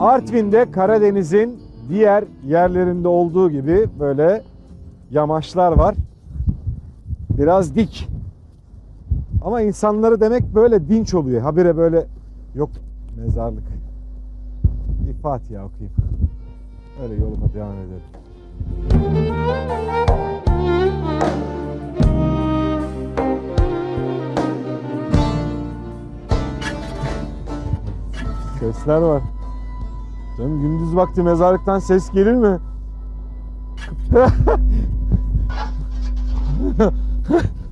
Artvin'de Karadeniz'in diğer yerlerinde olduğu gibi böyle yamaçlar var. Biraz dik. Ama insanları demek böyle dinç oluyor. Habire böyle yok mezarlık. Bir Fatiha okuyayım. Öyle yoluma devam edelim. Sesler var. Canım gündüz vakti mezarlıktan ses gelir mi?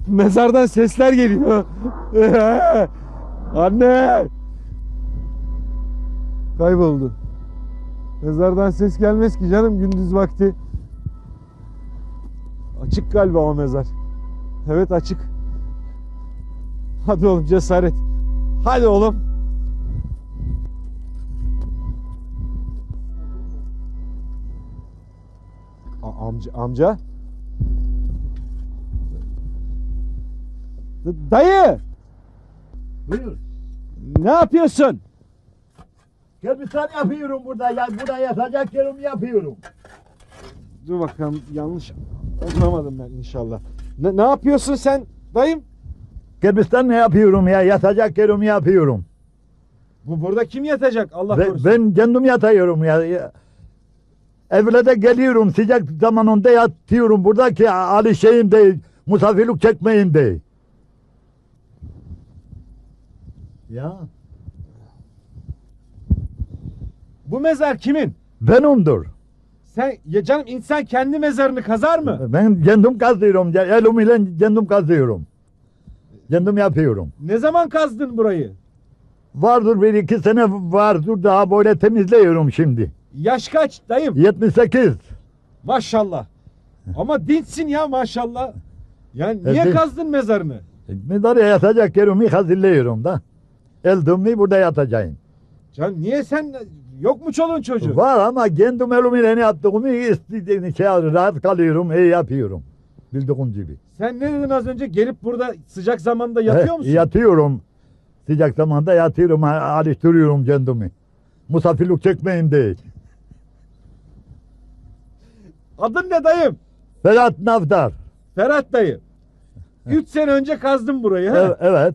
Mezardan sesler geliyor. Anne! Kayboldu. Mezardan ses gelmez ki canım gündüz vakti. Açık galiba o mezar. Evet açık. Hadi oğlum cesaret. Hadi oğlum. Amca amca. Dayı Buyur. ne yapıyorsun? Kırmızı yapıyorum burada. Ya, burada yatacak yerimi yapıyorum. Dur bakalım yanlış anlamadım ben inşallah. Ne, ne yapıyorsun sen dayım? Kırmızı'dan ne yapıyorum ya? Yatacak yerimi yapıyorum. Bu burada kim yatacak Allah Ve, korusun. ben kendim yatıyorum ya. Evlere geliyorum sıcak zamanında yatıyorum. Buradaki Ali şeyim değil. Misafirlik çekmeyeyim değil. Ya Bu mezar kimin? benimdir. Sen ya canım insan kendi mezarını kazar mı? Ben kendim kazıyorum. ya, Elimle kendim kazıyorum. Kendim yapıyorum. Ne zaman kazdın burayı? Vardır bir iki sene vardır daha böyle temizliyorum şimdi. Yaş kaç dayım? 78. Maşallah. Ama dinçsin ya maşallah. Yani niye Evet. kazdın mezarını? Mezara yatacak yerimi hazırlıyorum da. Eldim mi burada yatacağım. Can niye sen yok mu çoluğun çocuğun? Var ama kendim elimle ne yaptığımı istediğini şey rahat kalıyorum, iyi yapıyorum. Bildiğin gibi. Sen ne dedin az önce? Gelip burada sıcak zamanda yatıyor Eh, musun? Yatıyorum. Sıcak zamanda yatıyorum, alıştırıyorum kendimi. Misafirlik çekmeyeyim değil. Adın ne dayım? Ferhat Naftar. Ferhat dayı. Üç sene önce kazdın burayı. ha? Evet.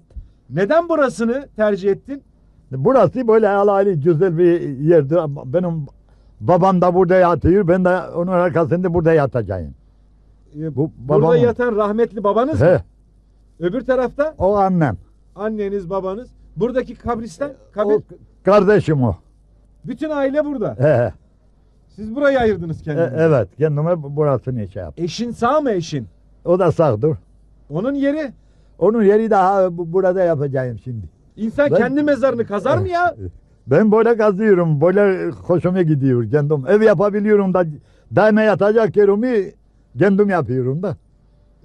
Neden burasını tercih ettin? Burası böyle alaylı güzel bir yerdir. Benim babam da burada yatıyor. Ben de onun arkasında burada yatacağım. Ee, Bu Burada babamın. yatan rahmetli babanız mı? He, Öbür tarafta o annem. anneniz, babanız. Buradaki kabristan, O kabir. kardeşim o. Bütün aile burada. He, Siz burayı ayırdınız e- kendinize. evet kendime burasını şey yap. Eşin sağ mı eşin? O da sağdır. Onun yeri. Onun yeri daha bu- burada yapacağım şimdi. İnsan Ben- kendi mezarını kazar mı ya? Ben böyle kazıyorum. Böyle hoşuma gidiyor kendim. Ev yapabiliyorum da daima yatacak yerimi kendim yapıyorum da.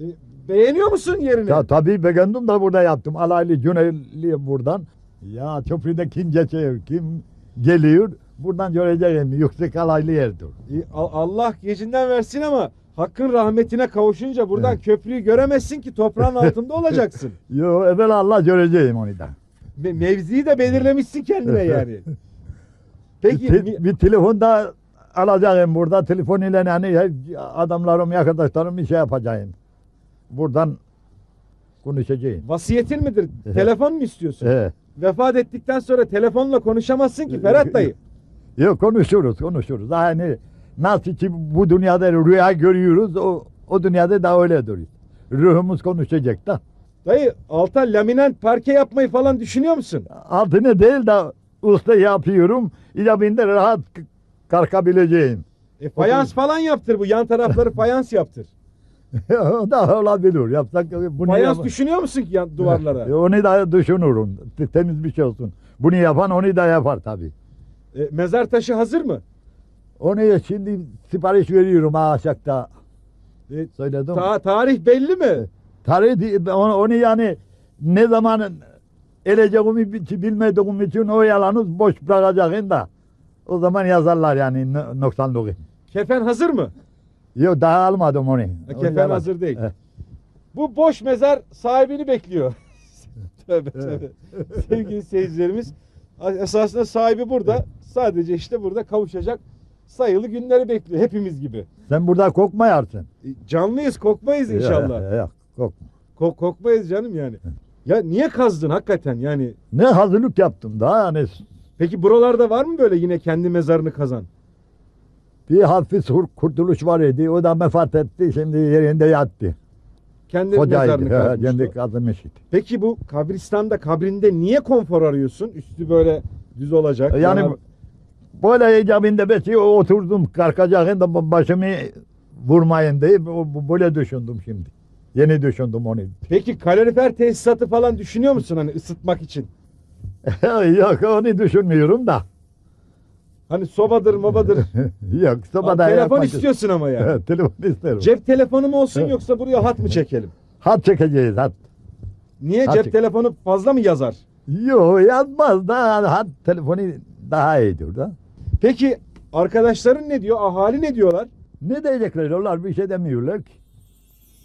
Ee, Beğeniyor musun yerini? Ta, tabii ben kendim de burada yaptım. Alaylı Cüneyli buradan. Ya köprüde kim geçiyor, kim geliyor. Buradan göreceğim. Yüksek alaylı yerdir. Ee, Al- Allah gecinden versin ama hakkın rahmetine kavuşunca buradan Evet. köprüyü göremezsin ki toprağın altında olacaksın. Yo evvel Allah göreceğim onu da. Me- Mevziyi de belirlemişsin kendine yani. Peki bir, bir telefon da alacağım burada. Telefon ile yani adamlarım, arkadaşlarım bir şey yapacağım. Buradan konuşacağım. vasiyetin midir? Telefon mu istiyorsun? Vefat ettikten sonra telefonla konuşamazsın ki Ferhat dayı. Yok konuşuruz, konuşuruz. Yani nasıl ki bu dünyada rüya görüyoruz, o, o dünyada da öyledir. Ruhumuz konuşacak da. Dayı alta laminant parke yapmayı falan düşünüyor musun? Altını değil de usta yapıyorum. İlabinde rahat kalkabileceğim. E, fayans falan yaptır bu yan tarafları fayans yaptır. o da olabilir. Yapsak bunu Fayans yap- düşünüyor musun ki yan duvarlara? Onu da düşünürüm. Temiz bir şey olsun. Bunu yapan onu da yapar tabii. E, mezar taşı hazır mı? Onu şimdi sipariş veriyorum aşağıda. E, Söyledim. ta- tarih belli mi? Tarih onu, onu yani ne zaman eleceğimi bi- bilmediğim için o yalanı boş bırakacağım da. O zaman yazarlar yani no- noksanlığı. Kefen hazır mı? Yok daha almadım onu. E, Onu kefen yalan. hazır değil. Bu boş mezar sahibini bekliyor. tövbe tövbe. Sevgili seyircilerimiz Esasında sahibi burada. Sadece işte burada kavuşacak sayılı günleri bekliyor hepimiz gibi. Sen burada kokmayarsın. E, Canlıyız, kokmayız inşallah. Yok, yok, kokma. Ko- kokmayız canım yani. Ya niye kazdın hakikaten yani? Ne hazırlık yaptım daha yani Peki buralarda var mı böyle yine kendi mezarını kazan? bir hafif kurtuluş var idi. O da vefat etti. Şimdi yerinde yattı. Kendi mezarını he, kazmıştı. Kendi kazımış idi. Peki bu kabristanda kabrinde niye konfor arıyorsun? Üstü böyle düz olacak. Yani yana- böyle icabinde beti oturdum kalkacağım başımı vurmayın diye bu- böyle düşündüm şimdi. Yeni düşündüm onu. Peki kalorifer tesisatı falan düşünüyor musun hani ısıtmak için? Yok onu düşünmüyorum da. Hani sobadır mobadır. Yok sobada telefon yapmak- istiyorsun ama yani. Evet, telefon isterim. Cep telefonu mu olsun yoksa buraya hat mı çekelim? Hat çekeceğiz hat. Niye Hat cep çek- telefonu fazla mı yazar? Yok yazmaz da hat telefonu daha iyidir da. Peki arkadaşların ne diyor? Ahali ne diyorlar? Ne diyecekler onlar bir şey demiyorlar ki.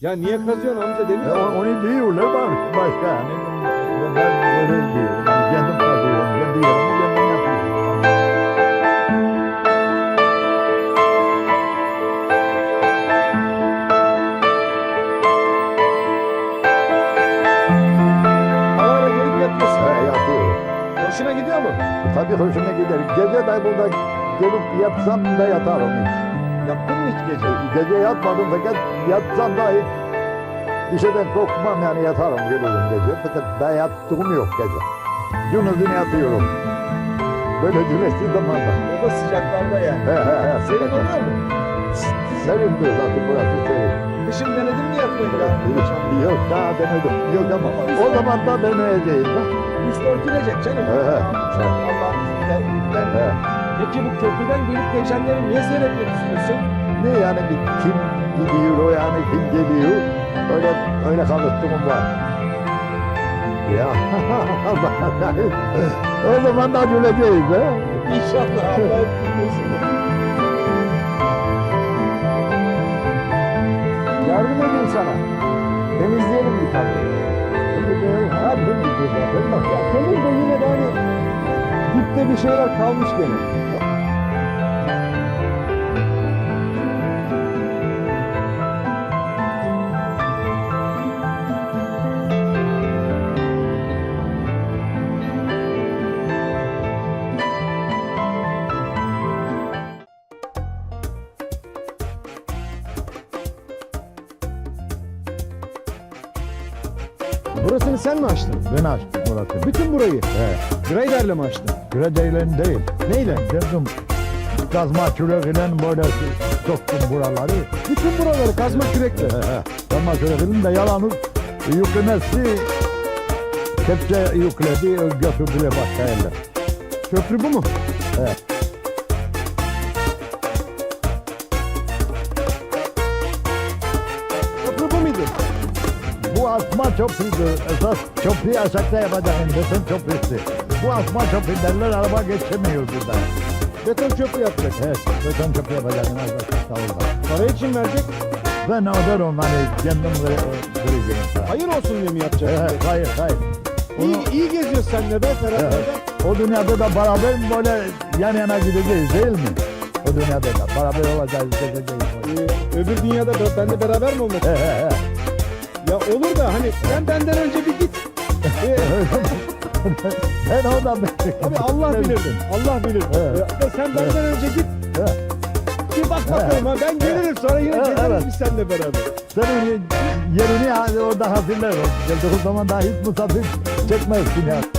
Ya niye kazıyorsun amca E, demiyor. o- onu diyorlar bak başka yani. Ben böyle yatsam da yatarım hiç. Yaptın mı hiç gece? Gece yatmadım fakat yatsam da hiç bir şeyden korkmam yani yatarım gelirim gece. Fakat ben yattığım yok gece. Gündüzünü yatıyorum. Böyle güneşli zamanda. O da sıcaklarda yani. He he he. Senin oluyor mu? Serindir zaten burası serin. Kışın denedin mi yatmayı ya? Yok daha denedim. Yok ama o zaman da deneyeceğiz. ha. Üst örtülecek canım. He he. Allah'ın izniyle. He. Peki bu köprüden gelip geçenleri niye seyretmek istiyorsun? Ne yani bir kim gidiyor o yani kim geliyor. Öyle öyle kalıttığım var. Ya o zaman da güleceğiz ha. İnşallah izniyle. Yardım edeyim sana. Temizleyelim bir tane. Ha, bu bir zaten bak. Ya temiz de yine de hani dipte bir şeyler kalmış gene. Burasını sen mi açtın? Ben açtım burası. Bütün burayı. He. Grader'le mi açtın? Gredeylen değil. Neyle? Dedim kazma küreğiyle böyle soktum buraları. Bütün buraları kazma kürekle. Kazma küreğinin de yalanı yüklemesi kepçe yükledi götürdüler başka yerler. Köprü bu mu? Evet. Asma çöpüydü. Esas çöpüyü aşağıda yapacağım. Beton çöpüsü. Bu asma çöpü derler araba geçemiyor burada. Beton köprü yapacak. Evet, beton çöpü yapacağım. Parayı kim verecek? Ben öderim hani kendim vere- vereceğim. sana. Hayır olsun diye mi yapacak? Evet, hayır, hayır. Onu, İyi, iyi geziyoruz seninle be Ferhat Evet. O dünyada da beraber böyle yan yana gideceğiz değil mi? O dünyada da beraber olacağız, gezeceğiz. Ee, öbür dünyada be- benle beraber mi olmak? He he he. Ya olur da hani sen benden önce bir git. Ee, ben oradan bekliyorum. Abi Allah bilir. Allah bilir. Evet. Ya sen benden önce git. Evet. Bir bak bakalım ha. Ben gelirim sonra yine Evet, gezeriz evet. biz seninle beraber. Senin yerini orada hazırlarım. Geldiği zaman daha hiç misafir çekmezsin ya.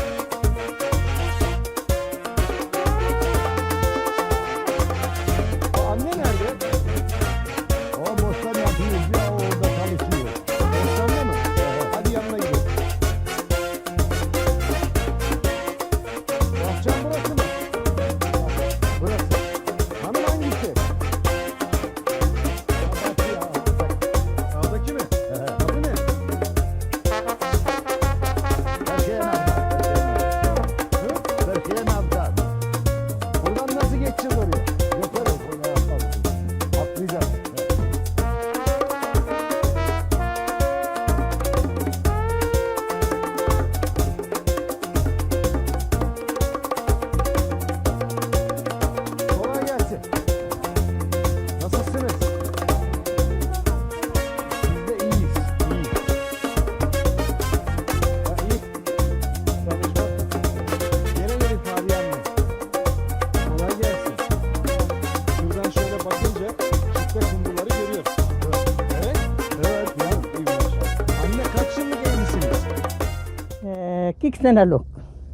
42 senelik.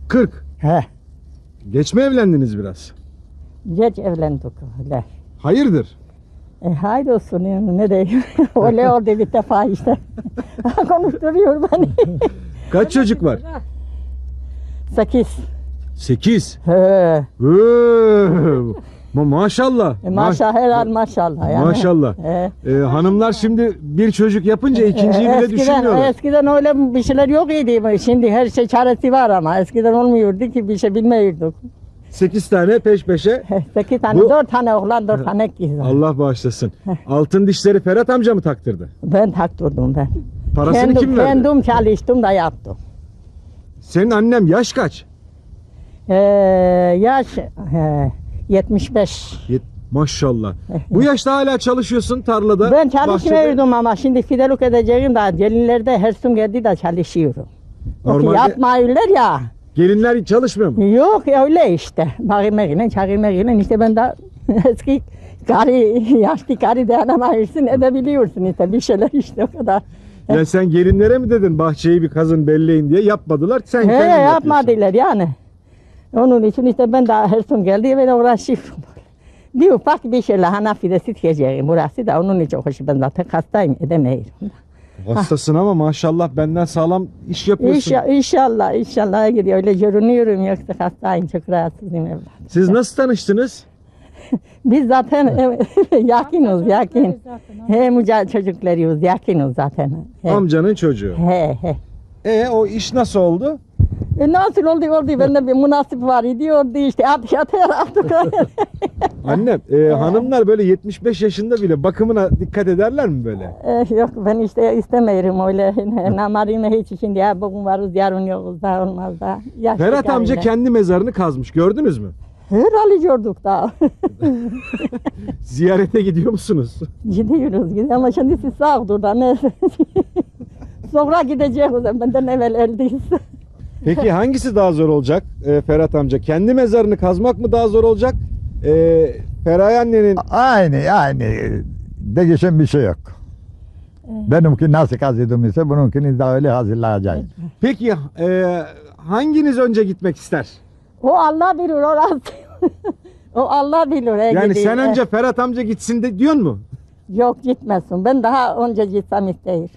40. He. Geç mi evlendiniz biraz? Geç evlendik öyle. Hayırdır? E, hayır olsun yani ne diyeyim. öyle oldu bir defa işte. Konuşturuyor beni. Kaç çocuk var? Sekiz. 8. He. Ma maşallah. E, maşallah helal maşallah. Yani. Maşallah. He. Ee, hanımlar şimdi bir çocuk yapınca ikinciyi E, bile eskiden, düşünmüyorlar. eskiden öyle bir şeyler yok idi. Şimdi her şey çaresi var ama eskiden olmuyordu ki bir şey bilmiyorduk. 8 tane peş peşe. Sekiz tane, Bu- dört tane oğlan, dört tane kız. Allah bağışlasın. Altın dişleri Ferhat amca mı taktırdı? Ben taktırdım ben. Parasını kendim, kim verdi? Kendim çalıştım da yaptım. Senin annem yaş kaç? Ee, yaş he, 75. Yet- Maşallah. Bu yaşta hala çalışıyorsun tarlada. Ben bahçede. çalışmıyordum ama şimdi fideluk edeceğim da gelinlerde her gün geldi de çalışıyorum. Normalde-. Yapmıyorlar ya. Gelinler çalışmıyor mu? Yok ya öyle işte. Bakırmakla, çakırmakla işte ben de eski karı, yaşlı karı dayanamıyorsun edebiliyorsun işte bir şeyler işte o kadar. Ya sen gelinlere mi dedin bahçeyi bir kazın belleyin diye yapmadılar. Sen He kendin yapıyorsun. yapmadılar yani. Onun için işte ben de her gün geldi ve uğraşıyorum. Bir ufak bir şey lahana fidesi dikeceğim burası da onun için hoş ben zaten hastayım edemiyorum. Hastasın ama maşallah benden sağlam iş yapıyorsun. İnşallah, inşallah, inşallah gidiyor. Öyle görünüyorum yoksa hastayım çok rahatsızım evlat. Siz nasıl tanıştınız? Biz zaten yakınız, yakın. He mücadele çocuklarıyız, yakınız zaten. He, Amcanın çocuğu. he, he. E o iş nasıl oldu? E nasıl oldu oldu bende bir münasip var diyordu işte at yatıyor artık. Annem, e, hanımlar böyle 75 yaşında bile bakımına dikkat ederler mi böyle? Eh, Yok ben işte istemiyorum öyle namarime hiç şimdi ya bugün varız yarın yokuz da olmaz da. Yaşlı Ferhat amca karıyla. kendi mezarını kazmış. Gördünüz mü? Herhalde gördük da. Ziyarete gidiyor musunuz? Gidiyoruz gidiyoruz ama şimdi siz sağ dur da ne. Sonra gideceğiz benden evvel eldeyiz. Peki hangisi daha zor olacak e, Ferhat amca? Kendi mezarını kazmak mı daha zor olacak? E, Feraye annenin Aynı aynı. Değişen bir şey yok. Benimki nasıl kazıdım ise bununkini de öyle hazırlayacağız. Peki e, hanginiz önce gitmek ister? O Allah bilir orası. o Allah bilir. Yani gidiyor. sen önce Ferhat amca gitsin de diyorsun mu? Yok gitmesin. Ben daha önce gitsem isteyir.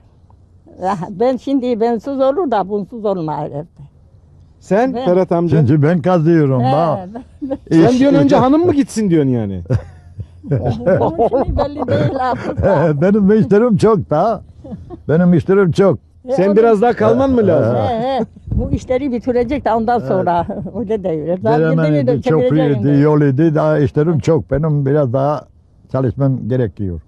Ben şimdi bensiz olur da bunsuz olmaz evde. Sen Ben- Ferhat amca. Çünkü ben kazıyorum da. He, Sen İş- diyorsun önce hanım mı gitsin diyorsun yani? Onun şimdi belli değil artık. da. Benim işlerim çok da. Benim işlerim çok. He, Sen onun- biraz daha kalman mı lazım? He, he. Bu işleri bitirecek de ondan sonra öyle değil. Deremeniydi, köprüydü, yol idi. Daha işlerim çok. Benim biraz daha çalışmam gerekiyor.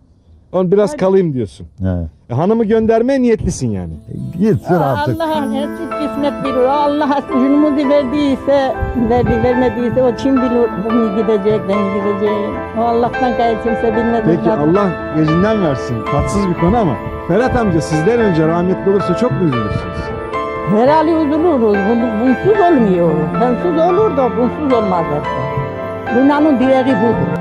On biraz kalayım diyorsun. He. E, hanımı göndermeye niyetlisin yani. Gitsin artık. Allah nasip kısmet bilir. Allah günümüzü verdiyse, verdi vermediyse o kim bilir bunu gidecek, ben gideceğim. O Allah'tan gayrı kimse bilmez. Peki zaten. Allah gecinden versin. Tatsız bir konu ama Ferhat amca sizden önce rahmetli olursa çok mu üzülürsünüz? Herhalde üzülürüz. Bun- Bunsuz olmuyor. Bensiz olur da bunsuz olmaz zaten. Dünyanın direği budur.